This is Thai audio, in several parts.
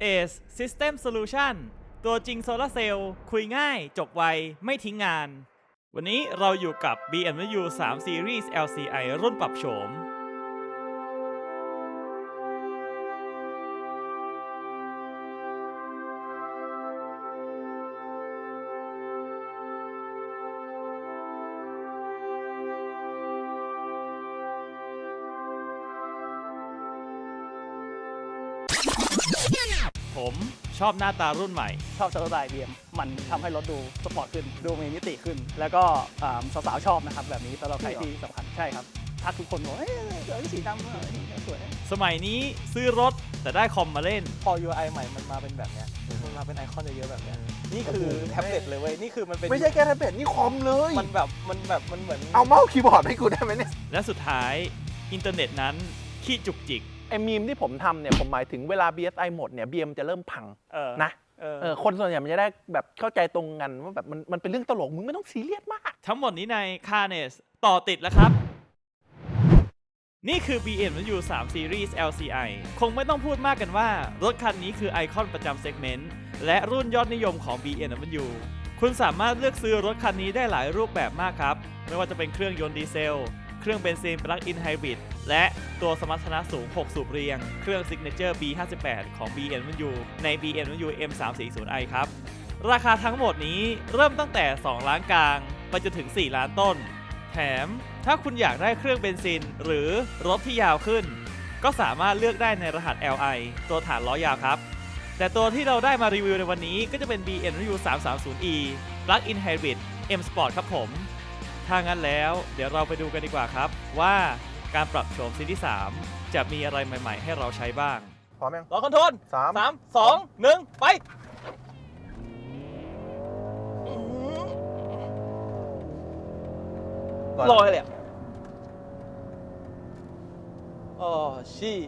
เอสซิสเต็มโซลูชันตัวจริงโซลาร์เซลล์คุยง่ายจบไว ไม่ทิ้งงาน วันนี้เราอยู่กับ BMW 3 Series LCI รุ่นปรับโฉม ชอบหน้าตารุ่นใหม่ ชอบสไตล์เบียมมันทำให้รถดูสปอร์ตขึ้น ดูมีมิติขึ้น แล้วก็อ่าสาวๆชอบนะครับ แบบนี้สำหรับใครที่สำคัญใช่ครับทักทุกคนบอกเฮ้ยเออสีดำเออนี่สวย สมัยนี้ซื้อรถแต่ได้คอมมาเล่น พอ UI ใหม่มันมาเป็นแบบเนี้ยมันมาเป็นไอคอนเยอะๆแบบเนี้ยนี่คือแท็บเล็ตเลยเว้ย นี่คือมันเป็นไม่ใช่แค่แท็บเล็ตนี่คอมเลย มันแบบ มันแบบ มันเหมือน เอาเมาส์คีย์บอร์ดให้กูได้ไหมเนี่ย และสุดท้ายอินเทอร์เน็ตนั้นขี้จุกจิก ไอ้มีมที่ผมทำเนี่ยผมหมายถึงเวลา BSI หมดเนี่ย BM จะเริ่มพังเออนะเออเออคนส่วนใหญ่มันจะได้แบบเข้าใจตรงกันว่าแบบมันมันเป็นเรื่องตลกมึงไม่ต้องซีเรียสมาก ทั้งหมดนี้ใน c a r n e s ต่อติดแล้วครับ นี่คือ BMW 3 Series LCI คงไม่ต้องพูดมากกันว่า รถคันนี้คือไอคอนประจำเซกเมนต์และรุ่นยอดนิยมของ BMW คุณสามารถเลือกซื้อรถคันนี้ได้หลายรูปแบบมากครับ ไม่ว่าจะเป็นเครื่องยนต์ดีเซล เครื่องเบนซินปลั๊กอินไฮบริดและตัวสมรรถนะสูง 6 สูบเรียง เครื่อง Signature B58 ของ BMW ใน BMW M340i ครับ ราคาทั้งหมดนี้เริ่มตั้งแต่ 2 ล้านกลาง ไปจนถึง 4 ล้านต้น แถมถ้าคุณอยากได้เครื่องเบนซิน หรือรถที่ยาวขึ้น ก็สามารถเลือกได้ในรหัส LI ตัวฐานล้อยาวครับ แต่ตัวที่เราได้มารีวิวในวันนี้ก็จะเป็น BMW 330e Plug-in Hybrid M Sport ครับผม ถ้างั้นแล้วเดี๋ยวเราไปดูกันดีกว่าครับ ว่าการปรับโฉมซีรีส์3จะมีอะไรใหม่ ๆ ให้เราใช้บ้าง พร้อมยัง รอคอนโทรลสาม สามสองหนึ่งไป ก่อนลอยเลยอะโอ้ชี่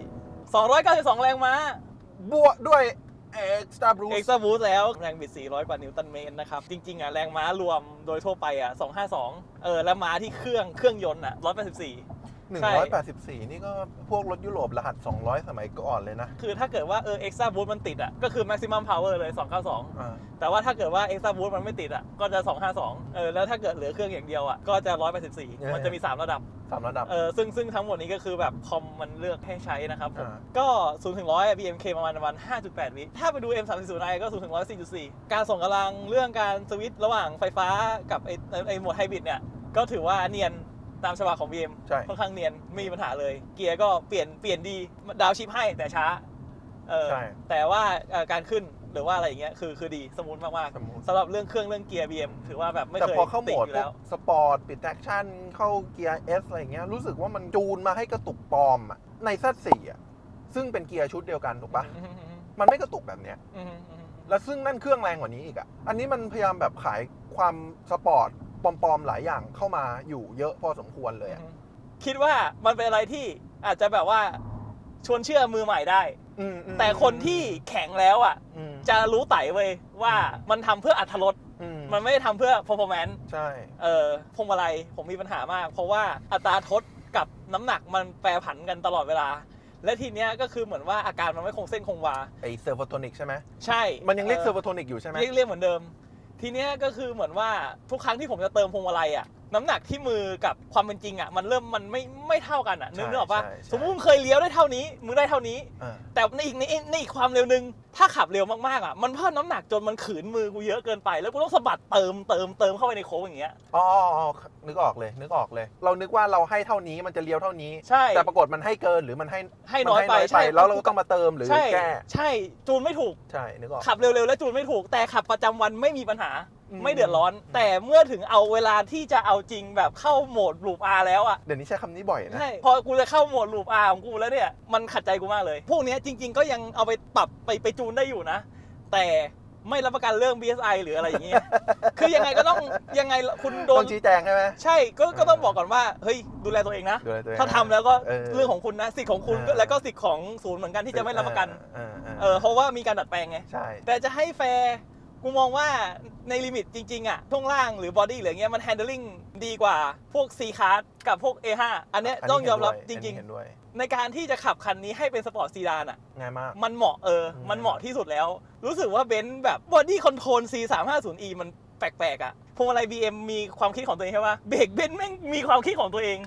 292 แรงม้าบวกด้วย Extra Boost เอ็กซ์ตร้าบูสแล้วแรงบิด 400 กว่านิวตันเมตรนะครับ จริง ๆ อะ แรงม้ารวมโดยทั่วไปอะ 252 เออ แล้วม้าที่เครื่องเครื่องยนต์อะ 184 ใช่ 184 นี่ก็พวกรถยุโรปรหัส 200 สมัยก่อนเลยนะคือถ้าเกิดว่าเออเอ็กซ์ตร้าบูสมันติดอะก็คือ maximum power เลย 292 อ่าแต่ว่าถ้าเกิดว่าเอ็กซ์ตร้าบูสมันไม่ติดอะก็จะ 252 เออแล้วถ้าเกิดเหลือเครื่องอย่างเดียวอะก็จะ 184 มันจะมี 3 ระดับ สามระดับ เออซึ่งซึ่งทั้งหมดนี้ก็คือแบบคอมมันเลือกให้ใช้นะครับผมอ่า ก็0ถึง100 BMK ประมาณประมาณ 5.8 วิถ้าไปดู M340i ก็0ถึง100 4.4 การส่งกำลังเรื่องการสวิตช์ระหว่างไฟฟ้ากับไอไอ้ไอโหมดไฮบริดเนี่ย ก็ถือว่าเนียน ตามฉบับของ BM ใช่ ค่อนข้างเนียนไม่มีปัญหาเลย เกียร์ก็เปลี่ยนเปลี่ยนดีดาวชิปให้แต่ช้าเออใช่ แต่ว่าเอ่อการขึ้นหรือว่าอะไรอย่างเงี้ยคือคือดีสมูทมากสมูทๆสำหรับเรื่องเครื่องเรื่องเกียร์ BM ถือว่าแบบไม่แต่เคยพอเข้าโหติมดดอยู่พวแล้กว สปอร์ตปิดแอคชั่นเข้าเกียร์ S อะไรเงี้ยรู้สึกว่ามันจูนมาให้กระตุกปลอมอะใน Z4 อะซึ่งเป็นเกียร์ชุดเดียวกันถูกปะอืมอืมมันไม่กระตุกแบบเนี้ยอืมอืมอืม แล้วซึ่งนั่นเครื่องแรงกว่านี้อีกอะ อันนี้มันพยายามแบบขายความสปอร์ต ปลอมๆหลายอย่างเข้ามาอยู่เยอะพอสมควรเลยอะคิดว่ามันเป็นอะไรที่อาจจะแบบว่าชวนเชื่อมือใหม่ได้ อืมอืมแต่คนที่แข็งแล้วอะ อืมจะรู้ไต่เว้ยว่ามันทำเพื่ออัตรสอืมมันไม่ได้ทำเพื่อ performance ใช่ เออพวงมาลัยผมมีปัญหามาก เพราะว่าอัตราทดกับน้ำหนักมันแปรผันกันตลอดเวลา และทีเนี้ยก็คือเหมือนว่าอาการมันไม่คงเส้นคงวา ไอเซอร์โฟโทนิกใช่ไหมใช่มันยังเรียกเซอร์โฟอโทนิกอยู่ใช่ไหมเรียกเรียกเหมือนเดิม ทีเนี้ยก็คือเหมือนว่าทุกครั้งที่ผมจะเติมพวงมาลัยอะ น้ำหนักที่มือกับความเป็นจริงอะมันเริ่มมันไม่ไม่เท่ากันอะนึกนึกออกปะใช่ใช่ สมมติมึงเคยเลี้ยวได้เท่านี้มึงได้เท่านี้อ่าแต่ในอีกในในอีกความเร็วหนึงถ้าขับเร็วมากๆอะมันเพิ่มน้ำหนักจนมันขืนมือกูเยอะเกินไป แล้วกูต้องสะบัดเติมเติมเติมเข้าไปในโค้งอย่างเงี้ยอ๋ออ๋ออ๋อนึกออกเลย นึกออกเลย เรานึกว่าเราให้เท่านี้มันจะเลี้ยวเท่านี้ ใช่แต่ปรากฏมันให้เกินหรือมันให้ให้น้อยมัไปใช่แล้วเราก็ต้องมาเติมหรือใช่แก้ ใช่จูนไม่ถูก ใช่ นึกออก ขับเร็วๆแล้วจูนไม่ถูกแต่ขับประจำวันไม่มีปัญหาอืม ไม่เดือดร้อน แต่เมื่อถึงเอาเวลาที่จะเอาจริงแบบเข้าโหมดลูป R แล้วอะเดี๋ยวนี้ใช้คำนี้บ่อยนะ ใช่พอกูจะเข้าโหมดลูป R ของกูแล้วเนี่ยมันขัดใจกูมากเลย พวกเนี้ยจริง ๆ ก็ยังเอาไปปรับไปไปจูนได้อยู่นะ แต่ไม่รับประกันเรื่อง BSI หรืออะไรอย่างเงี้ย คือยังไงก็ต้องยังไงคุณโดต้อนงชี้แจงใช่ไหม ใช่ก็ก็ต้องบอกก่อนว่า เฮ้ย ดูแลตัวเองนะ ดูแลตัวเองถ้าทำแล้วก็เออเรื่องของคุณนะ สิทธิ์ของคุณเออ แล้วก็สิทธิ์ของศูนย์เหมือนกันที่จะไม่รับประกัน เออเออเพราะว่ามีการดัดแปลงไง ใช่ แต่จะให้แฟร์ กูมองว่าในลิมิตจริง ๆ อะช่วงล่างหรือบอดี้หรืออย่างเงี้ยมัน handling ดีกว่าพวก C Class กับพวก A5 อันเนี้ยนนี้ต้องยอมรับจเห็นด้วยริงเห็นด้วยๆในการที่จะขับคันนี้ให้เป็นสปอร์ตซีดานอะง่ายมาก มันเหมาะเอออืมมันเหมาะที่สุดแล้ว รู้สึกว่าเบนซ์แบบบอดี้คอนโทรล C350e มันแปลก ๆ อะพวงมาลัย BM มีความคิดของตัวเองใช่ปะเบรกเบนซ์แม่งมีความคิดของตัวเอง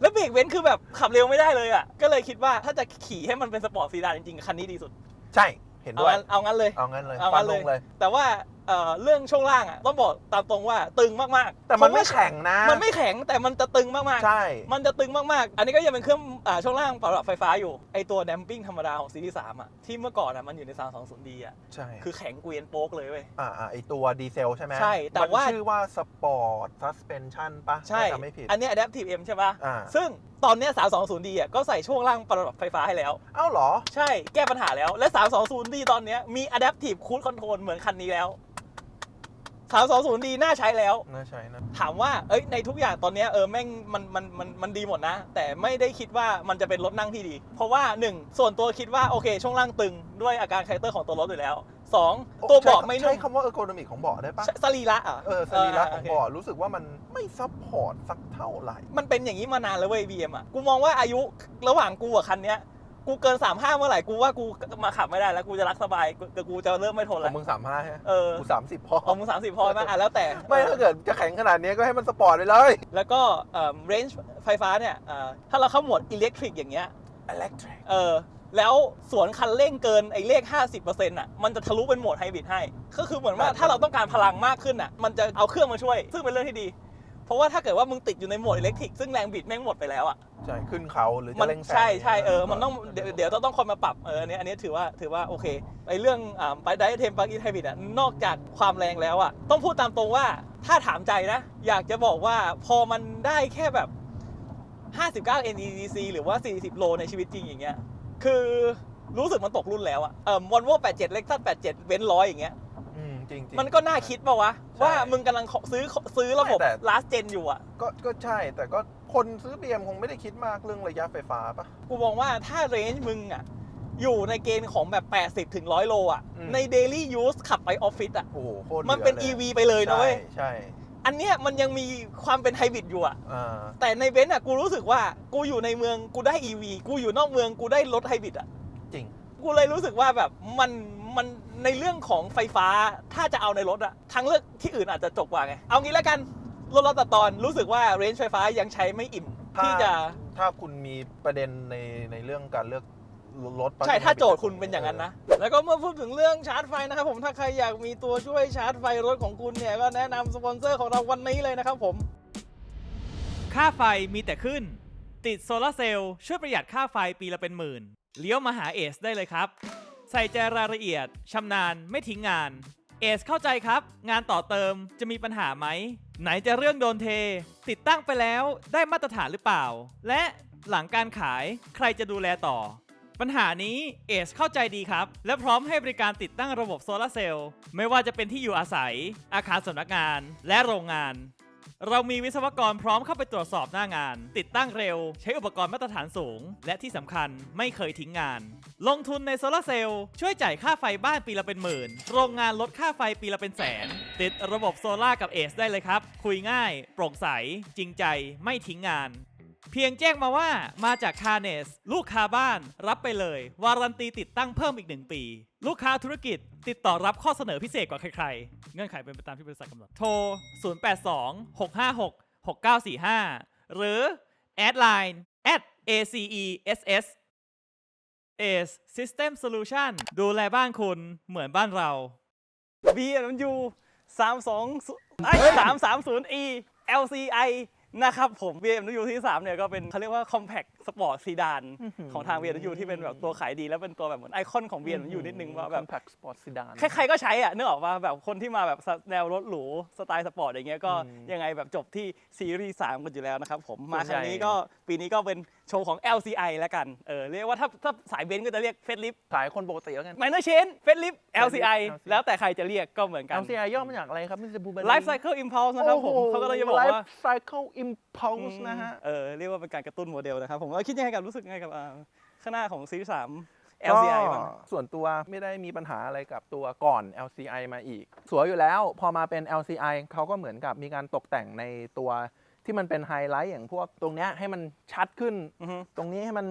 แล้วเบรกเบนซ์คือแบบขับเร็วไม่ได้เลยอะ ก็เลยคิดว่าถ้าจะขี่ให้มันเป็นสปอร์ตซีดานจริงๆ คันนี้ดีสุด ใช่ เห็นเอาด้วยงั้นเอางั้นเลย เอางั้นเลยเอาฟังั้นนลเลย งเลย แต่ว่า เอ่อเรื่องช่วงล่างอะต้องบอกตามตรงว่าตึงมากๆแต่มันผไม่แข็งนะ มันไม่แข็งแต่มันจะตึงมากๆ ใช่ มันจะตึงมากๆ อันนี้ก็ยังเป็นเครื่องอ่าช่วงล่างปรับไฟฟ้าอยู่ ไอตัวแดมปิ้งธรรมดาของซีรีส์3อะ ที่เมื่อก่อนอะมันอยู่ใน 320D อะ ใช่ คือแข็งเกวียนโป๊กเลยเว้ย อ่าอ่าไอตัวดีเซลใช่ไหมใช่แต่มันว่าชื่อว่าสปอร์ตซัสเพนชั่นปะใช่ถ้าจำไม่ผิด อันนี้ Adaptive M ใช่ปะอ่าซึ่งตอนเนี้ย 320D อะก็ใส่ช่วงล่างปรับไฟฟ้าให้แล้ว เอ้าเหรอ ใช่ แก้ปัญหาแล้ว และ 320D ตอนเนี้ยมี Adaptive Cruise Control เหมือนคันนี้แล้ว 320D น่าใช้แล้ว น่าใช่นะ ถามว่า เอ้ย ในทุกอย่างตอนเนี้ยเออ แม่งมันมันมันมันดีหมดนะ แต่ไม่ได้คิดว่ามันจะเป็นรถนั่งที่ดี เพราะว่าหนึ่งส่วนตัวคิดว่า โอเค ช่วงล่างตึง ด้วยอาการคาแรคเตอร์ของตัวรถอยู่แล้วสองตัวเบาะไม่นุ่ใช้มคำว่าเออร์โกนมิกของเบาะได้ปะใช่สรีระอะเออสรีระของโเคเบาะรู้สึกว่ามันไม่ซัพพอร์ตสักเท่าไหร่ มันเป็นอย่างนี้มานานแล้วเว้ย BM อะ กูมองว่าอายุระหว่างกูกับคันเนี้ย กูเกิน3ามห้าเมื่อไหร่กูว่ากูมาขับไม่ได้แล้วกูจะรักสบายกูแต่กูจะเริ่มไม่ทนขอแล้งวมึงสามห้าใช่ไหมเออกูสามสิบพอ ของมึงสามสิบพอไหมอะแล้วแต่ ไม่ถ้าเกิดจะแข็งขนาดนี้ก็ให้มันสปอร์ตไปเลย แล้วก็เอ่อ range ไฟฟ้าเนี่ยเอ่อถ้าเราเข้าโหมดอิเล็กทริกอย่างเงี้ย electric เออแล้วสวนคันเร่งเกินไอ้เลข 50%อะ มันจะทะลุเป็นโหมดไฮบริดให้ ก็คือเหมือนว่าแบบถ้าเราต้องการพลังมากขึ้นอะ มันจะเอาเครื่องมาช่วย ซึ่งเป็นเรื่องที่ดีเพ ราะว่าถ้าเกิดว่ามึงติดอยู่ในโหมดอิเล็กทริกซึ่งแรงบิดแม่งหมดไปแล้วอะใช่ขึ้นเขาหรือมัจะเร่งแซงใช่ใช่เออมันต้องเดี๋ยวเดี๋ยวต้องต้องคอยมาปรับเอออันนี้อันนี้ถือว่าถือว่าโอเคไอ้เรื่องอ่าไปไดเทมปลั๊กอินไฮบริดอะนอกจากความแรงแล้วอะต้องพูดตามตรงว่าถ้าถามใจนะ อยากจะบอกว่าพอมันได้แค่แบบ 59 NEDC หรือว่า 40 โลในชีวิตจริงอย่างเงี้ย คือรู้สึกมันตกรุ่นแล้วอะเอ่อวอลโว่87 เล็กซัส87 เว้นร้อยอย่างเงี้ยอืม จริงจริงมันก็น่าคิดป่าวะใช่ว่ามึงกำลังขอซื้อซื้อระบบ ไม่แต่ last gen อยู่อะก็ก็ใช่ แต่ก็คนซื้อเบียมคงไม่ได้คิดมากเรื่องระยะไฟฟ้าปะ กูมองว่าถ้าเรนจ์มึงอะอยู่ในเกณฑ์ของแบบ 80ถึง100 โลอะอืม ใน daily use ขับไปออฟฟิศอะโอ้โหโคตรมันเป็น หลืล EV ไปเลยนะเว้ย ใช่ใช่อันเนี้ยมันยังมีความเป็นไฮบริดอยู่อะอ่าแต่ในเบนซ์อะกูรู้สึกว่ากูอยู่ในเมืองกูได้ EV กูอยู่นอกเมืองกูได้รถไฮบริดอะจริง กูเลยรู้สึกว่าแบบมันมัน ในเรื่องของไฟฟ้าถ้าจะเอาในรถอะทางเลือกที่อื่นอาจจะจบกว่าไง เอางี้แล้วกันรถเราตัดตอนรู้สึกว่าเรนจ์ไฟฟ้ายังใช้ไม่อิ่มถ้าที่จะถ้าคุณมีประเด็นในในเรื่องการเลือกรถใช่ถ้าโจทย์คุณเป็นอย่างนั้นนะ แล้วก็เมื่อพูดถึงเรื่องชาร์จไฟนะครับผมถ้าใครอยากมีตัวช่วยชาร์จไฟรถของคุณเนี่ยก็แนะนำสปอนเซอร์ของเราวันนี้เลยนะครับผม ค่าไฟมีแต่ขึ้น ติดโซลาร์เซลล์ช่วยประหยัดค่าไฟปีละเป็นหมื่น เลี้ยวมาหาเอสได้เลยครับ ใส่ใจรายละเอียด ชำนาญไม่ทิ้งงาน เอสเข้าใจครับ งานต่อเติมจะมีปัญหาไหม ไหนจะเรื่องโดนเท ติดตั้งไปแล้วได้มาตรฐานหรือเปล่า และหลังการขายใครจะดูแลต่อ ปัญหานี้เอสเข้าใจดีครับ และพร้อมให้บริการติดตั้งระบบโซลาร์เซลล์ไม่ว่าจะเป็นที่อยู่อาศัย อาคารสำนักงาน และโรงงาน เรามีวิศวกรพร้อมเข้าไปตรวจสอบหน้างาน ติดตั้งเร็ว ใช้อุปกรณ์มาตรฐานสูง และที่สำคัญไม่เคยทิ้งงาน ลงทุนในโซลาร์เซลล์ช่วยจ่ายค่าไฟบ้านปีละเป็นหมื่น โรงงานลดค่าไฟปีละเป็นแสน ติดระบบโซลากับเอสได้เลยครับ คุยง่าย โปร่งใส จริงใจ ไม่ทิ้งงาน เพียงแจ้งมาว่ามาจากคาเนส ลูกค้าบ้านรับไปเลย วารันตีติดตั้งเพิ่มอีก 1 ปี ลูกค้าธุรกิจติดต่อรับข้อเสนอพิเศษกว่าใครๆ เงื่อนไขเป็นไปตามที่บริษัทกำหนด โทร 082 656 6945 หรือแอดไลน์ at ACESS ACE System Solution ดูแลบ้านคุณเหมือนบ้านเรา BMW 320ไอ้330 e LCI นะครับผม BMW ที่3เนี่ยก็เป็นเขาเรียกว่า compact sport sedan ของทาง BMW ที่เป็นแบบตัวขายดีแล้วเป็นตัวแบบเหมือนไอคอนของ BMW นิดนึงว่าแบบ compact sport sedan ใครๆก็ใช้อะนึกออกว่าแบบคนที่มาแบบแนวรถหรูสไตล์สปอร์ตอย่างเงี้ยก็อืมยังไงแบบจบที่ซีรีส์3กันอยู่แล้วนะครับผมส่มาวนคใหญ่รั้งนี้ก็ปีนี้ก็เป็นโชว์ของ LCI แล้วกันเออเรียกว่าถ้าถ้าสายเบนซ์ก็จะเรียกเฟสลิฟขายคนปกติแล้วกันไมเนอร์เชนเฟสลิฟ LCI แล้วแต่ใครจะเรียกก็เหมือนกัน LCI ย่อมาจากอะไรครับมิสเตอร์บูเบอร์ Life Cycle Impulse นะครับผมเขาก็เลยจะบอกว่า Life Cycle Impulse นะฮะเออเรียกว่าเป็นการกระตุ้นโมเดลนะครับผมว่าคิดยังไงกับรู้สึกยังไงกับอ่าข้างหน้าของซีรีส์3ก็ LCI บ้างส่วนตัวไม่ได้มีปัญหาอะไรกับตัวก่อน LCI มาอีก สวยอยู่แล้วพอมาเป็น LCI เขาก็เหมือนกับมีการตกแต่งในตัวที่มันเป็นไฮไลท์อย่างพวกตรงเนี้ยให้มันชัดขึ้น อือฮึ ตรงนี้ให้มัน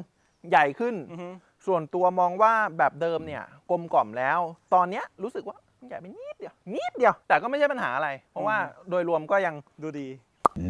ใหญ่ขึ้น อือฮึ ส่วนตัวมองว่าแบบเดิมเนี่ยกลมกล่อมแล้ว ตอนเนี้ยรู้สึกว่ามันใหญ่ไปนิดเดียวนิดเดียว แต่ก็ไม่ใช่ปัญหาอะไร เพราะว่าโดยรวมก็ยังดูดี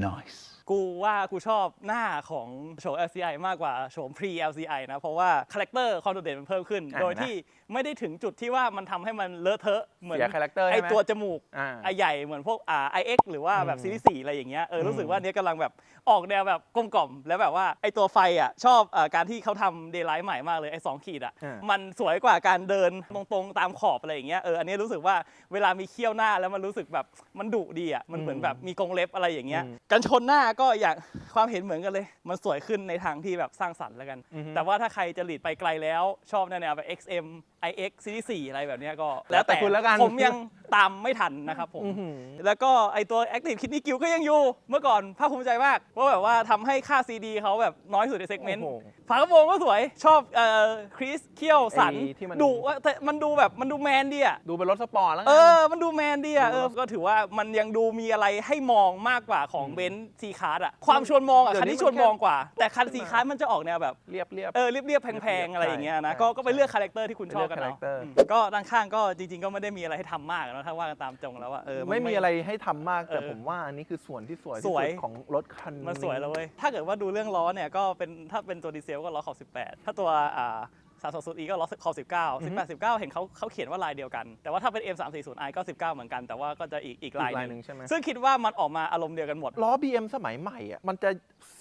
Nice. กูว่ากูชอบหน้าของโฉม LCI มากกว่าโฉม pre LCI นะ เพราะว่าคาแรคเตอร์ความโดดเด่นมันเพิ่มขึ้น อ่าโดยที่ไม่ได้ถึงจุดที่ว่ามันทำให้มันเลอะเทอะเหมือนเสียคาแรคเตอร์ไอใช่ไหมตัวจมูกอ่า ไอใหญ่เหมือนพวกอ่า IX หรือว่าแบบอืมซีรีส์4อะไรอย่างเงี้ยเออรู้สึกว่าอันเนี้ยกำลังแบบออกแนวแบบกลมกล่อมแล้วแบบว่าไอตัวไฟอะชอบเอ่อการที่เขาทำเดย์ไลท์ใหม่มากเลยไอสองขีดอะอ่ามันสวยกว่าการเดินตรงๆตามขอบอะไรอย่างเงี้ยเอออันนี้รู้สึกว่าเวลามีเขี้ยวหน้าแล้วมันรู้สึกแบบมันดุดีอะมันเหมือนแบบมีกรงเล็บอะไรอย่างเงี้ยอืมกันชนหน้าก็อย่างความเห็นเหมือนกันเลย มันสวยขึ้นในทางที่แบบสร้างสรรค์แล้วกัน อือฮึ แต่ว่าถ้าใครจะหลีดไปไกลแล้วชอบแนวๆแบบ XM IX ซีรีส์4อะไรแบบเนี้ยก็แล้วแต่คุณแล้วกันผมยังตามไม่ทันนะครับผมอื้อหือแล้วก็ไอตัว Active Kidney Guild ก็ยังอยู่ เมื่อก่อนภาคภูมิใจมากว่าแบบว่าทำให้ค่า CD เขาแบบน้อยสุดในเซกเมนต์โอ้โหฝากระโปรงก็สวยชอบเอ่อคริสเคียวสันไอ้ที่มันดุว่าแต่มันดูแบบมันดูแมนดีอะดูเป็นรถสปอร์ตแล้วเอกันอมันดูแมนดีอะเออก็ถือว่ามันยังดูมีอะไรให้มองมากกว่าของเบนซ์ซีคาร์ดอะความชวนมองอะเดี๋ยวคันนี้ที่ชวนมันแค่มองกว่า แต่คันซีคาร์ดมันจะออกแนวแบบเรียบเรียบเออเรียบๆแพงๆอะไรอย่างเงี้ยนะใช่ก็ก็ไปใช่เลือกคาแรคเตอร์ที่คุณชอบกันไปเลือกเนาะ character อืมก็ด้านข้างก็จริง ๆ ก็ไม่ได้มีอะไรให้ทำมากนะถ้าว่ากันตามจงแล้วว่าเออนไม่มีอะไรให้ทำมากแต่เออผมว่าอันนี้คือส่วนที่สวยสที่วยสุดของรถคันนี้มันสวยแล้วเว้ยถ้าเกิดว่าดูเรื่องล้อเนี่ยก็เป็นถ้าเป็นตัวดีเซลก็ล้อขอบ18 ถ้าตัวอ่า สามสองศูนย์อีก็ล้อขอบ19 18 19เห็นเขาเขาเขียนว่าลายเดียวกัน แต่ว่าถ้าเป็น M 3 4 0 i ก็19เหมือนกัน แต่ว่าก็จะอีกอีกอีลายกลายหหนึ่นึ่งงใช่ไหมซึ่งคิดว่ามันออกมาอารมณ์เดียวกันหมด ล้อ BM สมัยใหม่อะมันจะ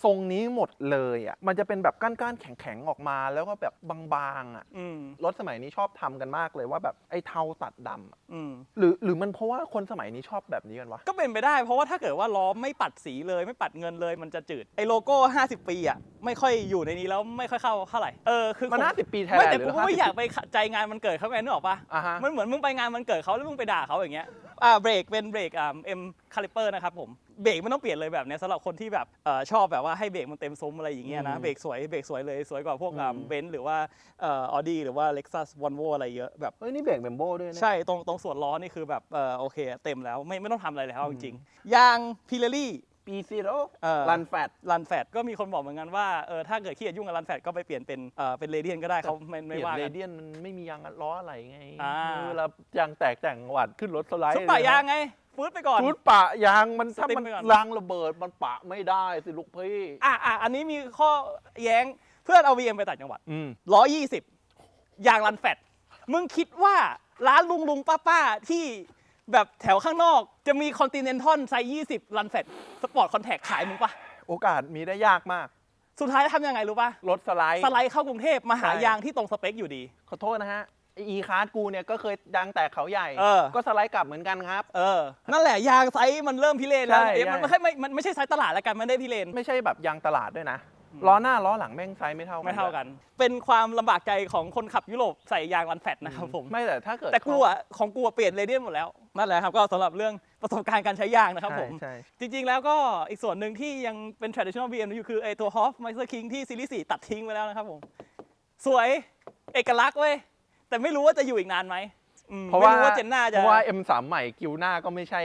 ทรงนี้หมดเลยอะมันจะเป็นแบบก้านๆแข็งๆออกมาแล้วก็แบบบางๆอะอืมรถสมัยนี้ชอบทำกันมากเลยว่าแบบไอ้เทาตัดดำอะอืม หรือหรือมันเพราะว่าคนสมัยนี้ชอบแบบนี้กันวะ ก็เป็นไปได้เพราะว่าถ้าเกิดว่าล้อไม่ปัดสีเลยไม่ปัดเงินเลยมันจะจืด ไอ้โลโก้ 50 ปีอะไม่ค่อยอยู่ในนี้แล้วไม่ค่อยเข้าเท่าไหร่เออคือมันผ ห้าสิบปีแทนไม่แต่หกูรือก็ไม่50อยากไปขัดใจงานมันเกิดเขาไงนึกออกปะอ่าฮะมันเหมือนมึงไปงานมันเกิดเขาแล้วมึงไปด่าเขาอย่างเงี้ยอ่าเบรกเป็นเบรกอ่าเอ็มคาลิเปอร์นะครับผมเบรกไม่ต้องเปลี่ยนเลยแบบเนี้ยสำหรับคนที่แบบเอ่อชอบแบบว่าให้เบรกมันเต็มซุ้มอะไรอย่างเงี้ยนะอืมเบรกสวยเบรกสวยเลยสวยกว่าพวกอ่าอืมเบนซ์หรือว่าเอ่อออดี้หรือว่าเล็กซัสวอนโวอะไรเยอะแบบ เฮ้ยนี่เบรกเบมโบ้ด้วยนะใช่ ตรงตรงส่วนล้อนี่คือแบบเออโอเค เต็มแล้วไม่ไม่ต้องทำอะไรแล้วอืมจริงๆยางพิเรลี่ ปีซีโร่เอ่อรันแฟตรันแฟดก็มีคนบอกเหมือนกันว่าเออถ้าเกิดขี้เกียจยุ่งกับรันแฟดก็ไปเปลี่ยนเป็นเออเป็นเรเดียนก็ได้เขาไม่เปไม่ลี่ยนว่าเรกัน เดียนมันไม่มียางล้ออะไรไงอ่า เวลายางแตกแต่งหวัดขึ้นรถสไลด์ชุดปะยางไงฟืดไปก่อน ชุดปะยางมันถ้าสติ๊กมันไปก่อน รางระเบิดมันปะไม่ได้สิลูกพี่ อะอะอันนี้มีข้อแย้งเพื่อนเอา VM ไปต่างจังหวัด อืมร้อยยี่สิบยางรันแฟดมึงคิดว่าร้านลุงลุงป้าป้าที่ แบบแถวข้างนอกจะมีคอนติเนนทัลไซส์ยี่สิบรันแฟดสปอร์ตคอนแทคขายมึงปะโอกาสมีได้ยากมาก สุดท้ายทำยังไงรู้ปะรถสไลด์ สไลด์เข้ากรุงเทพมาหาใช่ยางที่ตรงสเปคอยู่ดี ขอโทษนะฮะอีคาร์ดกูเนี่ยก็เคยยางแตกเขาใหญ่ เออ ก็สไลด์กลับเหมือนกันครับ เออ นั่นแหละยางไซส์มันเริ่มพิเรนแล้วใช่เอ๊ะมันใช่ ไม่ใช่ไม่มันไม่ใช่ไซส์ตลาดแล้วกันมันได้พิเรน ไม่ใช่แบบยางตลาดด้วยนะ ล้อหน้าล้อหลังแม่งไซส์ไม่เท่ากันไม่เท่ากัน เป็นความลำบากใจของคนขับยุโรปใส่ยางรันแฟดนะครับผม ไม่แต่ถ้าเกิดแต่กูอะของกูอะเปลี่ยนเรเดียนหมดแล้วนั่นแหละครับก็สำหรับเรื่องประสบการณ์การใช้ยางนะครับใช่ผม ใช่จริงๆแล้วก็อีกส่วนหนึ่งที่ยังเป็น traditional BM อยู่คือไอตัว Hoff m e i s t e r King ที่ซีรีส์4ตัดทิ้งไปแล้วนะครับผม สวยเอกลักษณ์เว้ยแต่ไม่รู้ว่าจะอยู่อีกนานไหมอืมเพราะว่าไม่รู้ว่าเจนหน้าจะเพราะว่า M3 ใหม่กิวหน้าก็ไม่ใช่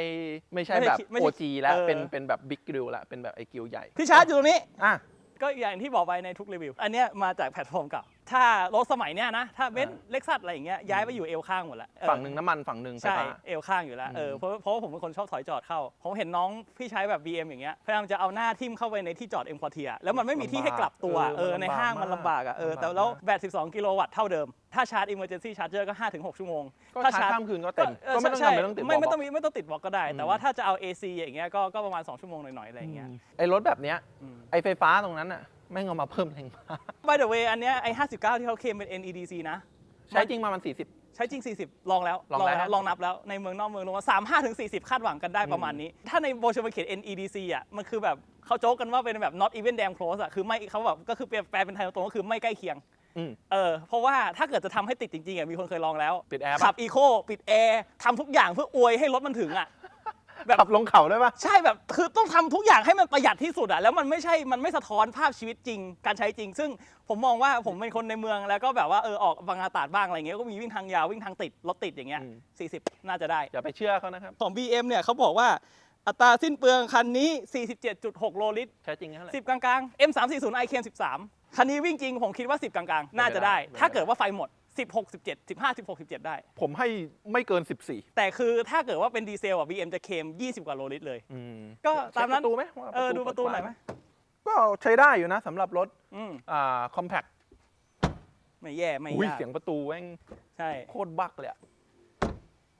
ไม่ใช่ไม่ใช่แบบไม่ใช่ OG แล้วเออเป็นเป็นแบบบิ๊กกิวแล้วเป็นแบบไอกิวใหญ่ที่ชาร์จอยู่ตรงนี้อะ ก็อย่างที่บอกไปในทุกรีวิว อันเนี้ยมาจากแพลตฟอร์มเก่า ถ้ารถสมัยเนี้ยนะ ถ้าเบนซ์เล็กซัสอะไรอย่างเงี้ยย้ายไปอยู่เอวข้างหมดแล้วเออฝั่งหนึ่งน้ำมันฝั่งหนึ่งไฟใช่ฟ้า เอวข้างอยู่แล้วเอออืมเพราะเพราะว่าผมเป็นคนชอบถอยจอดเข้า ผมเห็นน้องพี่ใช้แบบ BM อย่างเงี้ยพยายามจะเอาหน้าทิ่มเข้าไปในที่จอดเอ็มควอเทียแล้วมันไม่มีที่ให้กลับตัวลำบากเออเออในห้างมันลำลำบาบากกอะเออลำบากแต่แล้วมากแบต 12 กิโลวัตต์เท่าเดิม ถ้าชาร์จ emergency charger ก็ 5-6 ชั่วโมง ก็ถ้าชาร์จข้ามคืนก็เต็มเออก็ไม่ต้องใช่จำเป็นต้องติดไม่ไม่บต้ล็อองกมีไม่ต้องติดบล็อกก็ได้ แต่ว่าถ้าจะเอา AC อย่างเงี้ยก็ก็ประมาณ 2 ชั่วโมงหน่อยๆอะไรอย่างเงี้ยไอรถแบบเนี้ยอืม ไอไฟฟ้าตรงนั้นอะ แม่งเอามาเพิ่มแรงม้า by the way อันเนี้ยไอ้59 ที่เขาเคลมเป็น NEDC นะ ใช้จริงประมาณ 40 ใช้จริง 40 ลองแล้วลองแล้วลองนับแล้ว ในเมืองนอกเมืองลงมา35ถึง40 คาดหวังกันได้ประมาณนี้ ถ้าในโบชัวมันเขียน NEDC อะ มันคือแบบเขาโจ๊กกันว่าเป็นแบบ not even damn close อะ คือไม่เขาแบบก็คือแปลเป็นไทยตรงๆก็คือไม่ใกล้เคียง อืม เออ เพราะว่าถ้าเกิดจะทำให้ติดจริงๆอะ มีคนเคยลองแล้ว ปิดแอร์ปะ ขับอีโคปิดแอร์ทำทุกอย่างเพื่ออวยให้รถมันถึงอะ แบบขับลงเขาได้ปะใช่แบบคือต้องทำทุกอย่างให้มันประหยัดที่สุดอะแล้วมันไม่ใช่มันไม่สะท้อนภาพชีวิตจริง การใช้จริง ซึ่งผมมองว่าผมเป็นคนในเมืองแล้วก็แบบว่าเออออกบางนาตราดบ้างอะไรเงี้ยก็มีวิ่งทางยาววิ่งทางติดรถติดอย่างเงี้ย40 น่าจะได้ อย่าไปเชื่อเขานะครับ ของ BM เนี่ยเขาบอกว่าอัตราสิ้นเปลืองคันนี้ 47.6 โลลิตร ใช้จริงเท่าไหร่ 10 กลางๆ M340 i 1 13 คันนี้วิ่งจริงผมคิดว่า 10 กลางๆ น่าจะได้ ไม่ได้ ถ้าเกิดว่าไฟหมด 16 17 15 16 17 ได้ ผมให้ไม่เกิน 14แต่คือถ้าเกิดว่าเป็นดีเซลอะ BM จะเคลม20 กว่าโลลิตรเลย อืมก็ตามนั้น เช็คประตูไหมว่าเออดูประตูหน่อยไหมก็ใช้ได้อยู่นะสำหรับรถอืมอ่าคอมแพคไม่แย่ไม่อุ้ยยากเสียงประตูแม่งใช่ โคตรบักเลยอะ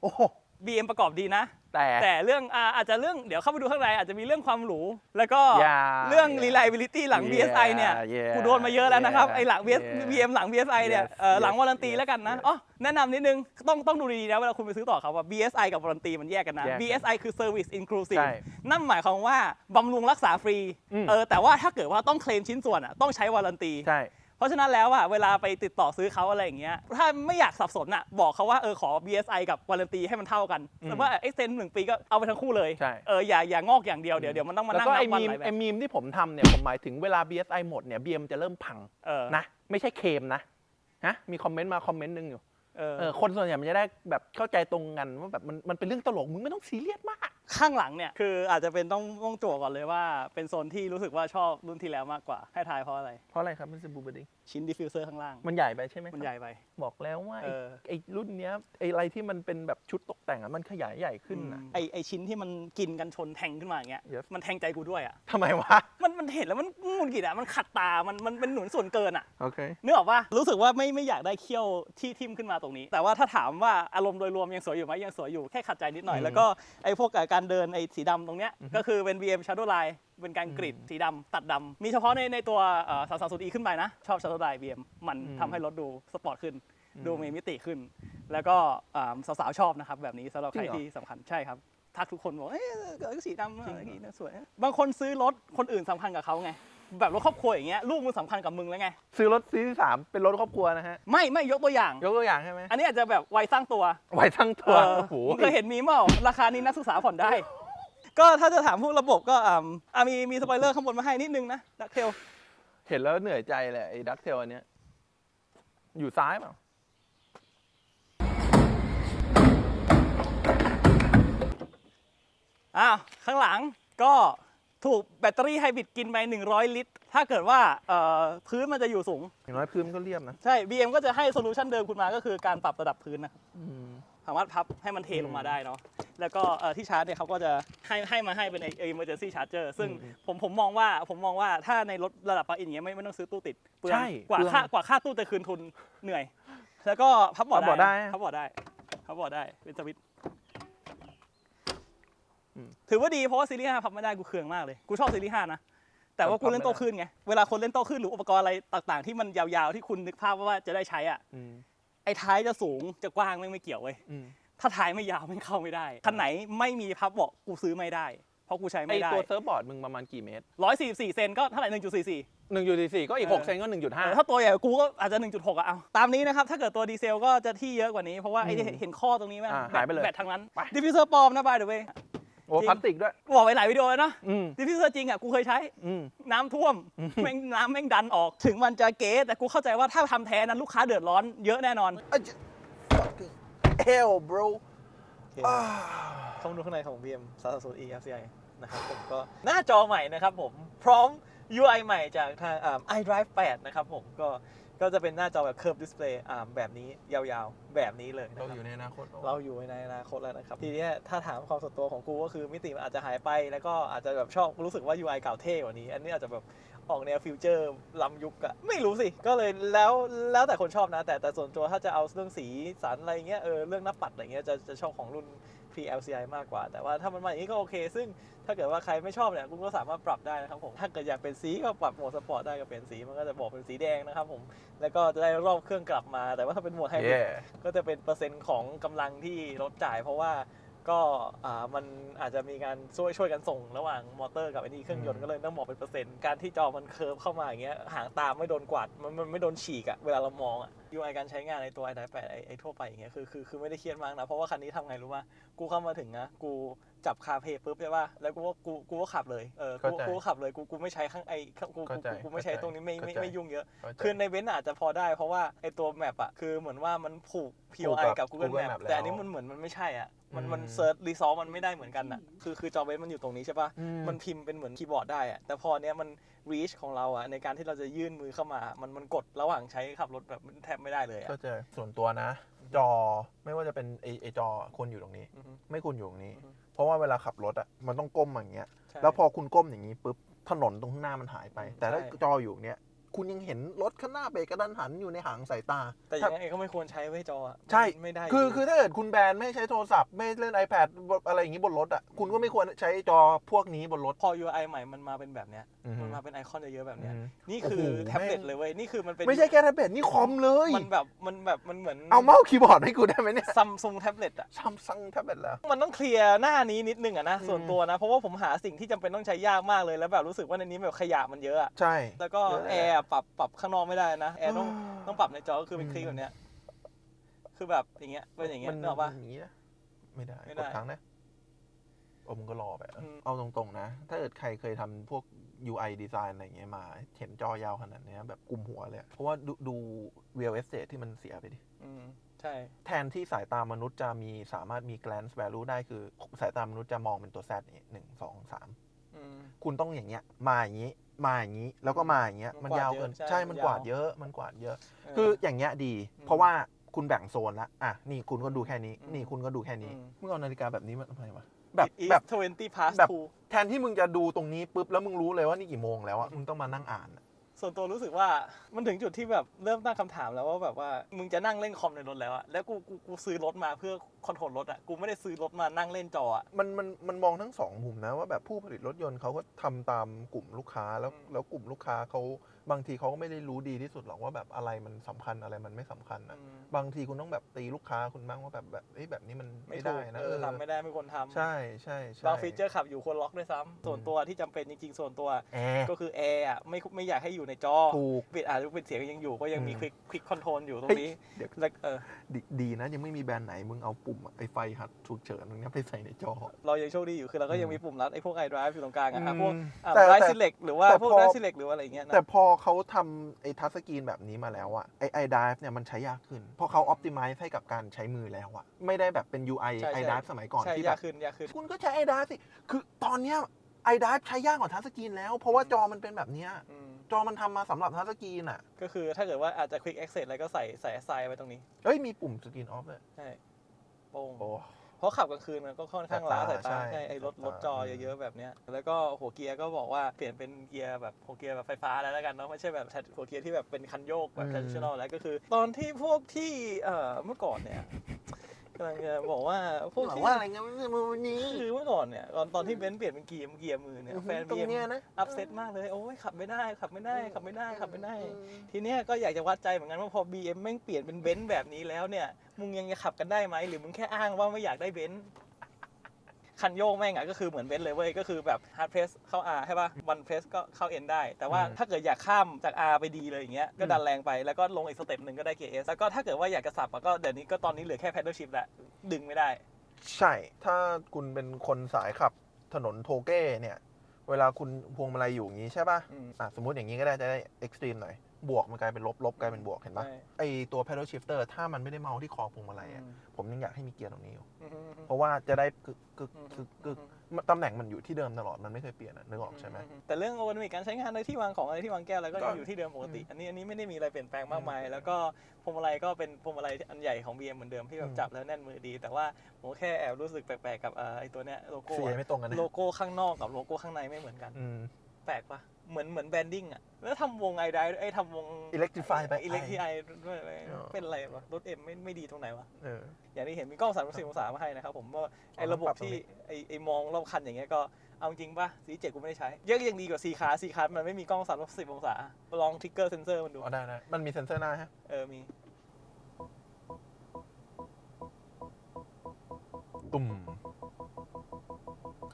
โอ้โห BM ประกอบดีนะ แต่แต่เรื่องอ่าอาจจะเรื่องเดี๋ยวเข้าไปดูข้างในอาจจะมีเรื่องความหรู แล้วก็อย่าเรื่องอย่า reliability หลัง Yeah, BSI เนี่ย yeah, กูโดนมาเยอะแล้วนะครับ yeah, ไอ้หลัง BS yeah. BM หลัง BSI เนี่ย Yes, เอ่อหลัง yes, วารันตีแล้วกันนะ yes. อ๋อแนะนำนิดนึง ต้องต้องดูดีๆนะเวลาคุณไปซื้อต่อเขาว่า BSI กับวารันตีมันแยกกันนะ แยกกัน BSI คือ service inclusive ใช่นั่นหมายความว่าบำรุงรักษาฟรีอืมเออแต่ว่าถ้าเกิดว่าต้องเคลมชิ้นส่วนอะต้องใช้วารันตี ใช่ เพราะฉะนั้นแล้วอะเวลาไปติดต่อซื้อเขาอะไรอย่างเงี้ยถ้าไม่อยากสับสนอะบอกเขาว่าเออขอ BSI กับวารันตีให้มันเท่ากันอืมแต่ว่าเอ็กเซนหนึ่งปีก็เอาไปทั้งคู่เลยใช่ เอออย่าอย่างอกอย่างเดียวเดี๋ยวเดี๋ยวมันต้องมาแล้วนั่งก็นัไอ้บวันมีมหลายแบไอ้บมีมที่ผมทำเนี่ยผมหมายถึงเวลา BSI หมดเนี่ย BM จะเริ่มพังเออนะ ไม่ใช่เคลมนะฮะมีคอมเมนต์มาคอมเมนต์หนึงอยู่เออเออคนส่วนใหญ่มันจะได้แบบเข้าใจตรงกันว่าแบบมันมันเป็นเรื่องตลกมึงไม่ต้องซีเรียสมากข้างหลังเนี่ยคืออาจจะเป็นต้องต้องจั่วก่อนเลยว่า เป็นโซนที่รู้สึกว่าชอบรุ่นที่แล้วมากกว่าให้ทายเพราะอะไร เพราะอะไรครับมิสเตอร์บูเบอร์ดิงชิ้นดิฟฟิวเซอร์ข้างล่าง มันใหญ่ไปใช่ไหมครับมันใหญ่ไป บอกแล้วว่าไอ้เออ ไอ้รุ่นเนี้ยไอ้อะไรที่มันเป็นแบบชุดตกแต่งอะมันขยายใหญ่ขึ้นนะ ไอไอชิ้นที่มันกินกันชนแทงขึ้นมาอย่างเงี้ย Yes มันแทงใจกูด้วยอะ ทำไมวะ มันมันเห็นแล้วมันงุนกิดอะ มันขัดตา มันมันเป็นหนุนส่วนเกินอะ โอเค นึกออกปะรู้สึกว่าไม่ไม่อยากได้เขี้ยวที่ทิ่มขึ้นมาตรงนี้ แต่ว่าถ้าถามว่าอารมณ์โดยรวมยังสวยอยู่ไหมยังสวยอยู่แค่ขัดใจนิดหน่อยอืมแล้วก็ไอ้พวกการเดินไอ้สีดำตรงเนี้ยอือฮึก็คือเป็น VM Shadow Line เป็นการกรีดอืมสีดำตัดดำมีเฉพาะในในตัวสามสามศูนย์อีขึ้นไปนะ ชอบ Shadow Line VM มันอืม ทำให้รถดูสปอร์ตขึ้นอืมดูมีมิติขึ้น แล้วก็อ่าสาวๆชอบนะครับ แบบนี้สำหรับใครจริงเหรอที่สำคัญใช่ครับ ทักทุกคนบอกเอ้ยเกิดสีดำจริงอะไรเหรออย่างงี้สวย บางคนซื้อรถคนอื่นสำคัญกับเขาไง แบบรถครอบครัวอย่างเงี้ยลูกมึงสำคัญกับมึงแล้วไง ซื้อรถซีรีส์สามเป็นรถครอบครัวนะฮะ ไม่ไม่ยกตัวอย่าง ยกตัวอย่างใช่ไหมอันนี้อาจจะแบบวัยสร้างตัวไว้ทั้งตัวเออโอ้โหมึงเคยเห็นมีมั้ยราคานี้นักศึกษาผ่อนได้ ก็ถ้าจะถามพวกระบบก็อ่าอะมีมีสปอยเลอร์ข้างบนมาให้นิดนึงนะดักเทลเห็นแล้วเหนื่อยใจเลยไอ้ดักเทลอันเนี้ยอยู่ซ้ายเปล่าอ้าวข้างหลังก็ ถูกแบตเตอรี่ไฮบริดกินไป 100 ลิตร ถ้าเกิดว่าเอ่อพื้นมันจะอยู่สูง อย่างน้อยพื้นมันก็เรียบนะใช่ BM ก็จะให้โซลูชันเดิมคุณมาก็คือการปรับระดับพื้นนะครับอืม สามารถพับให้มันเทลงมาได้เนาะแล้วก็เอ่อที่ชาร์จเนี่ยเขาก็จะให้ให้มาให้เป็นไอ้ emergency charger ซึ่งอืมผมผมมองว่าผมมองว่าถ้าในรถระดับปลั๊กอินอย่างเงี้ยไม่ไม่ต้องซื้อตู้ติดเปลืองใช่กว่าเปลืองค่ากว่าค่าตู้จะคืนทุนเหนื่อย แล้วก็พับเบาะพับเบาะได้ พับเบาะได้พับเบาะได้เป็นสวิตช์อืม ถือว่าดีเพราะว่าซีรีส์5พับไม่ได้กูเคืองมากเลย กูชอบซีรีส์5นะ แต่ว่าพับกูเล่นโตไม่ได้ขึ้นไง เวลาคนเล่นโตขึ้นหรืออุปกรณ์อะไรต่าง ๆ ที่มันยาวๆที่คุณนึกภาพว่าจะได้ใช้อะอืมไอ้ท้ายจะสูงจะกว้างไม่งไม่เกี่ยวเว้ยอืมถ้าท้ายไม่ยาวไม่เข้าไม่ได้คันไหนไม่มีพับเบาะกูซื้อไม่ได้ เพราะกูใช้ไอไม่ได้ตัวเซิร์ฟบอร์ดมึงประมาณกี่เมตรร้อยสี่สี่เซนก็เท่าไหร่หนึ่งจุดสี่สี่หนึ่งจุดสี่ก็อีกเออหกเซนก็หนึ่งจุดห้าถ้าตัวใหญ่กว่ากูก็อาจจะหนึ่งจุดหกอะเอาตามนี้นะครับถ้าเกิดตัวดีเซลก็จะที่เยอะกว่านี้เพราะว่าไอ้ที่อืมเห็นข้อตรงนี้ไหมอ่าแบหายตไปเลยแบตทางนั้นไปดิฟฟิวเซอร์ปลอมนะบายเดอะเว โอ้จริง พลาสติกด้วย บอกไว้หลายวิดีโอแล้วเนาะอืมดิฟฟิวเซอร์จริงอะกูเคยใช้อืม น้ำท่วมแม่งน้ำแม่งดันออก ถึงมันจะเก๋แต่กูเข้าใจว่าถ้าทำแท้นั้นลูกค้าเดือดร้อนเยอะแน่นอน hell bro เข้ามาดูข้างในของ VM 330 e FCI นะครับผมก็หน้าจอใหม่นะครับผม พร้อม UI ใหม่จากทางอ่า iDrive 8 นะครับผมก็ ก็จะเป็นหน้าจอแบบ Curve Display อ่าแบบนี้ยาวๆ แบบนี้เลยนะเราครับอยู่ในอนาคตเราอยู่ในอนาคตแล้วนะครับ ทีเนี้ยถ้าถามความส่วนตัวของกูก็คือมิติมันอาจจะหายไป แล้วก็อาจจะแบบชอบรู้สึกว่า UI เก่าเท่กว่านี้ อันนี้อาจจะแบบ ออกแนวฟิวเจอร์ล้ำยุคอะไม่รู้สิ ก็เลยแล้วแล้วแต่คนชอบนะ แต่แต่ส่วนตัวถ้าจะเอาเรื่องสีสันอะไรเงี้ยเออเรื่องหน้าปัดอะไรเงี้ยจะจะชอบของรุ่น Pre-LCI มากกว่า แต่ว่าถ้ามันมาอย่างนี้ก็โอเค ซึ่งถ้าเกิดว่าใครไม่ชอบเนี่ยคุณก็สามารถปรับได้นะครับผม ถ้าเกิดอยากเป็นสีก็ปรับโหมดสปอร์ตได้ก็เปลี่ยนสีมันก็จะบอกเป็นสีแดงนะครับผม แล้วก็จะได้รอบเครื่องกลับมา แต่ว่าถ้าเป็นโหมดไฮบริดเย่ก็จะเป็นเปอร์เซ็นต์ของกำลังที่รถจ่ายเพราะว่า ก็อ่ามันอาจจะมีการช่วยช่วยกันส่งระหว่างมอเตอร์กับไอ้นี่เครื่องยนต์ก็เลยต้องบอกเป็นเปอร์เซ็นต์การที่จอมันเคิร์ฟเข้ามาอย่างเงี้ยหางตามไม่โดนกวาดมันมันไม่โดนฉีกอะเวลาเรามองอะ UI การใช้งานในตัว i 8ไอ้ไอ้ทั่วไปอย่างเงี้ยคือคือคือไม่ได้เครียดมากนะ เพราะว่าคันนี้ทำไงรู้ป่ะกูเข้ามาถึงนะกู จับคาเพย์ปุ๊บใช่ป่ะแล้วกูว่ากูกูก็ขับเลยเออกูเข้าใจกูก็ขับเลยกูกูไม่ใช้ข้างไอ้ข้างกูเข้ากูใจกูไม่ใช้เข้าใจตรงนี้ไม่ไม่เข้าใจไม่ยุ่งเยอะเข้าใจคือในเบนซ์อาจจะพอได้เพราะว่าไอ้ตัวแมปอะคือเหมือนว่ามันผูก POI กับกับ Google Google Map Map แต่อันนี้แล้วมันเหมือนมันไม่ใช่อะมันมันอืมเซิร์ชรีซอสมันไม่ได้เหมือนกันอะ คือคือจอเบนซ์มันอยู่ตรงนี้ใช่ป่ะอืมมันพิมพ์เป็นเหมือนคีย์บอร์ดได้อะแต่พอเนี้ยมัน reach ของเราอะในการที่เราจะยื่นมือเข้ามา มันมันกดระหว่างใช้ขับรถแบบมันแทบไม่ได้เลยอะก็จะส่วนตัวนะ จอไม่ว่าจะเป็นไอไอจอควรอยู่ตรงนี้ อือฮึ ไม่ควรอยู่ตรงนี้ อือฮึ เพราะว่าเวลาขับรถอะมันต้องก้มอย่างเงี้ย ใช่ แล้วพอคุณก้มอย่างนี้ปุ๊บถนนตรงข้างหน้ามันหายไปอืมแต่ถ้าใช่ จออยู่อย่างเนี้ย คุณยังเห็นรถข้างหน้าเบรกกระดันหันอยู่ในหางสายตา แต่ยังไงก็ไม่ควรใช้ไว้จออะใช่มันไม่ได้ คือยู่คือถ้าเกิดคุณแบนไม่ใช้โทรศัพท์ไม่เล่น iPad อะไรอย่างนี้บนรถอะคุณก็ไม่ควรใช้จอพวกนี้บนรถ พอ UI ใหม่มันมาเป็นแบบเนี้ยอือฮึมันมาเป็นไอคอนเยอะๆแบบเนี้ยอืมนี่คือโอ้โหแท็บเล็ตแม่งเลยเว้ยนี่คือมันเป็นไม่ใช่แค่แท็บเล็ตนี่คอมเลยมันแบบมันแบบมันเหมือนเอาเมาส์คีย์บอร์ดให้กูได้ไหมเนี่ยซัมซุงแท็บเล็ตอะซัมซุงแท็บเล็ตแล้วมันต้องเคลียร์หน้านี้นิดนึงอะนะอืมส่วนตัวนะเพราะว่าผมหาสิ่งที่จำเป็นต้องใช้ยากมากเลยแล้วแบบรู้สึกว่าในนี้แบบขยะมันเยอะอะใช่แล้วก็เยอะแหละแอร์อะปรับปรับข้างนอกไม่ได้นะแอร์ต้องอ่าต้องปรับในจอก็คือเป็นอืมคลิกแบบเนี้ย คือแบบอย่างเงี้ยเป็นอย่างเงี้ยมันนึกออกปะอย่างนี้นะไม่ได้ไม่กได้ดครั้งนะโอ้มึงก็รอไปอะอืมเอาตรงๆนะ ถ้าเกิดใครเคยทำพวก UI design อะไรอย่างเงี้ยมา เห็นจอยาวขนาดเนี้ยแบบกลุ่มหัวเลยอะเพราะว่าดูดู real estate ที่มันเสียไปดิอืมใช่ แทนที่สายตามนุษย์จะมีสามารถมี glance value ได้คือ สายตามนุษย์จะมองเป็นตัว Z นี่หนึ่งสองสามอืมคุณต้องอย่างเงี้ย มาอย่างงี้ มาอย่างงี้ แล้วก็มาอย่างเงี้ยมัมันนกวาดยาวเยอะเกินใช่ใช่มัมันนกวาดยาวเยอะมันกวาดเยอะเออคืออย่างเงี้ยดีอืมเพราะว่าคุณแบ่งโซนละอะนี่คุณก็ดูแค่นี้อืมนี่คุณก็ดูแค่นี้อืมมึงเอานาฬิกาแบบนี้มาทำไมวะแบบ It is แบบ 20 past แบบ two แทนที่มึงจะดูตรงนี้ปุ๊บแล้วมึงรู้เลยว่านี่กี่โมงแล้วอะมึงต้องมานั่งอ่านอะส่วนตัวรู้สึกว่ามันถึงจุดที่แบบเริ่มตั้งคำถามแล้วว่าแบบว่ามึงจะนั่งเล่นคอมในรถแล้วอะแล้วกูกูกูซื้อรถมาเพื่อ คอนโทรลรถอะกูไม่ได้ซื้อรถมานั่งเล่นจออะมันมันมันมองทั้งสองมุมนะว่าแบบผู้ผลิตรถยนต์เขาก็ทำตามกลุ่มลูกค้าแล้วอืม แล้วกลุ่มลูกค้าเขาบางทีเขาก็ไม่ได้รู้ดีที่สุดหรอกว่าแบบอะไรมันสำคัญอะไรมันไม่สำคัญนะอืมบางทีคุณต้องแบบตีลูกค้าคุณบ้างว่าแบบแบบเอ้ยแบบนี้มันไม่ไม่ถูได้กนะเออทำไม่ได้ไม่ควรทำใช่ใช่ใช่บางฟีเจอร์ขับอยู่ควรล็อกด้วยซ้ำส่วนตัวที่จำเป็นจริงๆ ส่วนตัว แอร์ก็คือแอร์อะไม่ไม่อยากให้อยู่ในจอถูก ปิดอ่านปิดเสียงยังอยู่ก็ยังมีอืมคลิกคลิกคอนโทรลอยู่ตรเฮ้งยนี้เดี๋ยว แล้วเออ ดีดีนะยังไม่มีแบรนด์ไหนมึงเอาปุ่มไอ้ไฟหัดฉุกเฉินตรงเนี้ยไปใส่ในจอ เรายังโชคดีอยู่คือเราก็ยังมีปุ่มลัดไอ้พวก iDrive อยู่ตรงกลางอะอะอืมพวกอะแต่ Drive แต่ Select หรือว่าแต่พวกพอ Drive Select หรือว่าอะไรอย่างเงี้ยนะแต่พอเขาทำไอ้ทัชสกรีนแบบนี้มาแล้วอะไอ้ไอดเนี่ยมันใช้ยากขึ้นเพราะเขาออ t ติมิ e ให้กับการใช้มือแล้วอะไม่ได้แบบเป็น UI ใช่ไอใช่ดสมัยก่อนใช่ที่แบยากบขึ้นยากขึ้นคุณก็ใช้ไอดสิคือตอนเนี้ยไอดใช้ยากกว่าทัชสกรีนแล้ว เพราะว่าจอมันเป็นแบบเนี้ยอืมจอมันทำมาสำหรับทัชสกรีนอะก็คือถ้าเกิดว่าอาจจะ Quick Access อะไรก็ใส่ใส่ Assign ไว้ตรงนี้เอ้ย มีปุ่มสกรีนออฟเลยใช่ โป้ง โอ้ เพราะขับกลางคืนมันก็ค่อนข้างล้าสาสายยตาตาใช่ใช่ไอ้รถสายตารถจออืมเยอะๆแบบเนี้ยแล้วก็หัวเกียร์ก็บอกว่าเปลี่ยนเป็นเกียร์แบบหัวเกียร์แบบไฟฟ้าแล้วแล้วกันเนาะไม่ใช่แบบหัวเกียร์ที่แบบเป็นคันโยกแบบ traditional แล้วก็คือ ตอนที่พวกที่เอ่อเมื่อก่อนเนี่ย กำลังจะบอกว่าพวกบอกที่ว่าอะไรเงี้ยวันนี้ คือเมื่อก่อนเนี่ยตอนตอนที่เบนซ์เปลี่ยนเป็นเกียร์เกียร์มือเนี่ยแฟนตรงบีเอ็มเนี้ยนะอัพเซตมากเลย โอ้ยขับไม่ได้ขับไม่ได้ขับไม่ได้ขับไม่ได้ ทีเนี้ยก็อยากจะวัดใจเหมือนกันว่าพอ BM แม่งเปลี่ยนเป็นเบนซ์แบบนี้แล้วเนี่ย มึงยังจะขับกันได้ไหมหรือมึงแค่อ้างว่าไม่อยากได้เบนซ์ คันโยกแม่งอะก็คือเหมือนเบนซ์เลยเว้ยก็คือแบบฮาร์ดเพรสเข้า R ใช่ป่ะวันเพรสก็เข้า N ได้ แต่ว่าอืมถ้าเกิดอยากข้ามจาก R ไป D เลยอย่างเงี้ยก็อืมดันแรงไปแล้วก็ลงอีกสเต็ปหนึ่งก็ได้เกียร์ S แล้วก็ถ้าเกิดว่าอยากจะสับอะก็เดี๋ยวนี้ก็ตอนนี้เหลือแค่ paddle shift แหละดึงไม่ได้ ใช่ ถ้าคุณเป็นคนสายขับถนนโทเก้เนี่ย เวลาคุณพวงมาลัยอยู่อย่างนี้ใช่ป่ะอืม อะสมมติอย่างนี้ก็ได้จะได้เอ็กซ์ตรีมหน่อย บวกมันกลายเป็นลบลบกลายเป็นบวกเห็นปะใช่ ไอตัว pedal shifter ถ้ามันไม่ได้เมาที่คอพวงมาลัยอือะมผมยังอยากให้มีเกียร์ตรงนี้อยู่อืมอืมอืมเพราะว่าจะได้กึกกึกอืมกึกกึกอืมตำแหน่งมันอยู่ที่เดิมตลอดมันไม่เคยเปลี่ยนอะนึกออกใช่ไหม แต่เรื่องโอเวอร์มิกการใช้งานในที่วางของอะไรที่วางแก้วอะไรก็ก็ยังอยู่ที่เดิมปกติ อันนี้อันนี้ไม่ได้มีอะไรเปลี่ยนแปลงมากมาย อืมแล้วก็พวงมาลัยก็เป็นพวงมาลัยอันใหญ่ของ BM เหมือนเดิมที่แบอืบม จับแล้วแน่นมือดี แต่ว่าผมแค่แอบรู้สึกแปลกๆกับเอ่อไอตัวเนี้ยโลโก้เสียไม่ตรงกันนะโลโก้ข้างนอกกับโลโก้ข้างในไม่เหมือนกัน อืมแปลกปะ เหมือนเหมือนแบนดิ้งอะแล้วทำวงไอไดไอทำวง Electrify ไป อิเล็กทริไอด้วยอะไรอ๋อ เป็นอะไรวะรถเอ็มไม่ไม่ดีตรงไหนวะ เออ อย่างที่เห็นมีกล้องสามสิบองศามาให้นะครับผมว่าไอ้อ๋อระบบปรับตรงที่นี้ ไอ้ไอ้มองรอบคันอย่างเงี้ยก็เอาจริงป่ะสีเจ็ดกูไม่ได้ใช้เยอะยังดีกว่าซีคาซีคามันไม่มีกล้องสามสิบองศาลองทิกเกอร์เซนเซอร์มันดู อ๋อได้ได้มันมีเซ็นเซอร์หน้าฮะ เออมี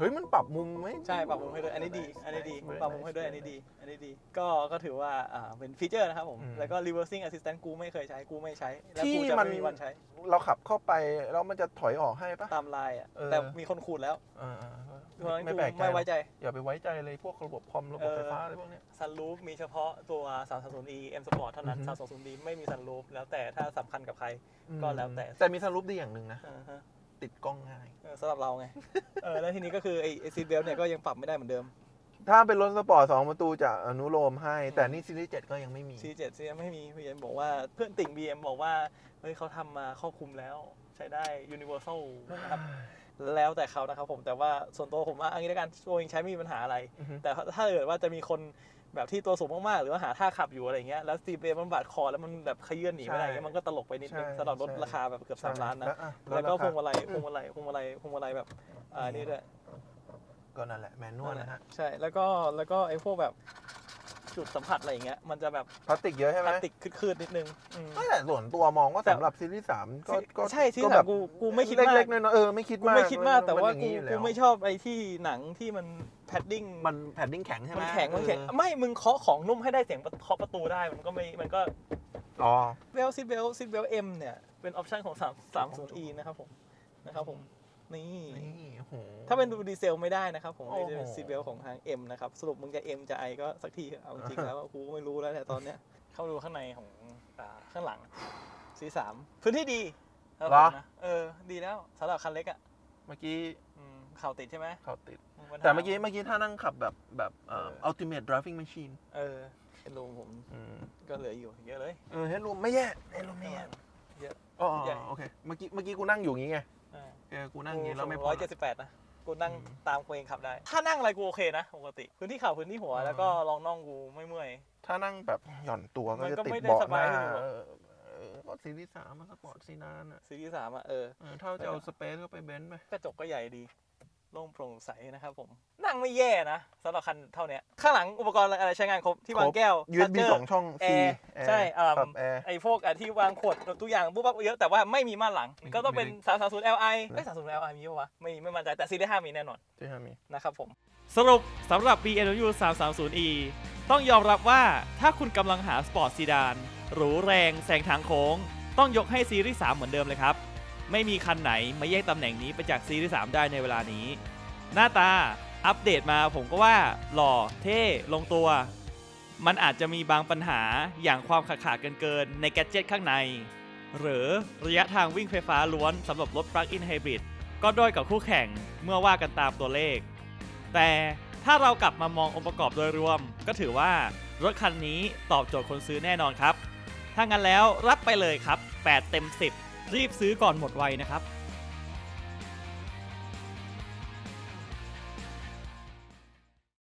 เฮ้ยมันปรับมุมไหมใช่ปรับมุมให้ด้วยอันนี้ดี อันนี้ดี Very ปรับมุมให้ด้วยอันนี้ดี อันนี้ดี ก็ก็ถือว่าอ่าเป็นฟีเจอร์นะครับผมอืมแล้วก็ reversing assistant กูไม่เคยใช้กูไม่ใช้ และที่กูจะมันไม่มีวันใช้ เราขับเข้าไปแล้วมันจะถอยออกให้ปะตามลายอะเออแต่มีคนขูดแล้วอ่าเพราะฉะนั้นไม่กูแปลกใจไม่ไว้ใจ อย่าไปไว้ใจเลยพวกระบบคอมระบบไฟฟ้าอะไรพวกเนี้ยซันรูฟมีเฉพาะตัว 330e M Sport เท่านั้นอือฮึ 320d ไม่มีซันรูฟแล้วแต่ถ้าสำคัญกับใครก็แล้วแต่แต่มีสรุปดีอย่างหนึ่งนะอ่าฮะ ติดกล้องง่าย เออสำหรับเราไง เออแล้วทีนี้ก็คือไอ้ซีดเบลเนี่ยก็ยังปรับไม่ได้เหมือนเดิมถ้าเป็นรถสปอร์ตสองประตูจะอนุโลมให้ แต่นี่ซีรีส์เจ็ดก็ยังไม่มี C7 ซีไม่มีพี่เอ็มบอกว่าเพื่อนติ่ง BM บอกว่า เฮ้ยเขาทำมาครอบคลุมแล้วใช้ได้ Universal นะครับ แล้วแต่เขานะครับผมแต่ว่าส่วนตัวผมว่าอันนี้แล้วกันตัวเองใช้ไม่มีปัญหาอะไร อือฮึ แต่ถ้าเกิดว่าจะมีคน แบบที่ตัวสูงมากๆ หรือว่าหาท่าขับอยู่อะไรเงี้ยแล้วซีเบมันบาดคอแล้วมันแบบขยื่นหนีไม่ได้เงี้ยมันก็ตลกไปนิดนึงใช่สำหรับรถใช่ราคาแบบเกือบสามล้านนะอ่แล้วก็พวงราคามาลัยพวงมาลัยพวงมาลัยพวงมาลัยแบบอ่านี่ด้วยก็นั่นแหละแมนนวลนะฮะใช่แล้วก็แล้วก็ไอ้พวกแบบ จุดสัมผัสอะไรอย่างเงี้ยมันจะแบบพลาสติกเยอะใช่พไหมลาสติกคืดๆนิดนึงอืม ไม่แต่ส่วนตัวมองว่าแต่ สำหรับซีรีส์สามก็ก็ใช่ที่ก็แบแบบกูกูไม่คิดมากเล็กๆน้อยๆเออไม่คิดกูมากไม่คิดมากแต่ว่ามันอย่งกูนี้อยู่กูแล้วไม่ชอบไอ้ที่หนังที่มันแพดดิ้งมันแผ่นดิ้งแข็งใช่ไหมมันแข็งมันแข็งเออไม่มึงเคาะของนุ่มให้ได้เสียงเคาะประตูได้มันก็ไม่มันก็ อ๋อเวลซิเบลซิเบลเอ็มเนี่ย เป็นออปชันของ3 30 e นะครับผมนะครับผม นี่ นี่โอ้โห ถ้าเป็นดูดีเซลไม่ได้นะครับ ผมโอ้โหซีเบลของทาง M นะครับ สรุปมึงจะ M จะ I ก็สักทีเถอะเอาจริงๆแล้วกูก็ไม่รู้แล้วแต่ยตอนเนี้ย เข้าดูข้างในของอ่าข้างหลัง C3 พื้นที่ดีสำหรับผมนะเออ ดีแล้วสำหรับคันเล็กอะเมื่อกี้อืมเข่าติดใช่ไหมเขาติด ปัญหาแต่เมื่อกี้เมื่อกี้ถ้านั่งขับแบบแบบเอ่อเออ ultimate driving machine เออเฮดรูมผมอืมก็เหลืออยู่เยอะเลย เออเฮดรูมไม่แย่เฮดรูมไม่ข้างหแย่ลังเยอะอ๋อใหญ่ โอเค เมื่อกี้เมื่อกี้กูนั่งอยู่อย่างงี้ไงอ่า เออกูนั่งอย่างงี้แล้วไม่พร้ออยเจ็ดสิบแปดนะ กูนั่งอืมตามกูเองขับได้ ถ้านั่งอะไรกูโอเคนะปกติ พื้นที่เข่าพื้นที่หัวอ่าแล้วก็รองน่องกูไม่เมื่อย ถ้านั่งแบบหย่อนตัวก็มันจะก็ติดไม่ได้เบาะสหบายน้าอยู่หรอกเออเออก็ซีรีส์สามมันสปอร์ตซีนานอะซีรีส์สามอะเออเออถ้าจะเอาสเปซก็ไปเบนซ์ไปกระจกก็ใหญ่ดี โล่งโปร่งใสนะครับผม นั่งไม่แย่นะสำหรับคันเท่าเนี้ยข้างหลังอุปกรณ์อะไรใช้งานครบที่วางแก้ว USB charger สองช่องแอ C ร์ใช่อ่าปรับแอร์ไอ้พวกอะที่วางขวดตัวอย่างปุ๊บปั๊บเยอะแต่ว่าไม่มีม่านหลัง ก็ต้องเป็น 3 3 0 Li เอ้ย3 0 Li มีปะวะไม่ไม่มั่นใจแต่ซีรีส์5มีแน่นอนที่ห้ามีนะครับผม สรุปสำหรับ BMW 330e ต้องยอมรับว่าถ้าคุณกำลังหาสปอร์ตซีดานหรูแรงแซงทางโค้ง ต้องยกให้ซีรีส์3เหมือนเดิมเลยครับ ไม่มีคันไหนมาแย่งตำแหน่งนี้ไปจากซีรีส์3ได้ในเวลานี้ หน้าตาอัปเดตมาผมก็ว่าหล่อเท่ลงตัว มันอาจจะมีบางปัญหาอย่างความขาดขาดเกินเกินในแกดเจ็ตข้างใน หรือระยะทางวิ่งไฟฟ้าล้วนสำหรับรถ Plug-in Hybrid ก็ด้อยกับคู่แข่งเมื่อว่ากันตามตัวเลข แต่ถ้าเรากลับมามององค์ประกอบโดยรวม ก็ถือว่ารถคันนี้ตอบโจทย์คนซื้อแน่นอนครับ ถ้างั้นแล้วรับไปเลยครับ 8 เต็ม 10 รีบซื้อก่อนหมดไวนะครับ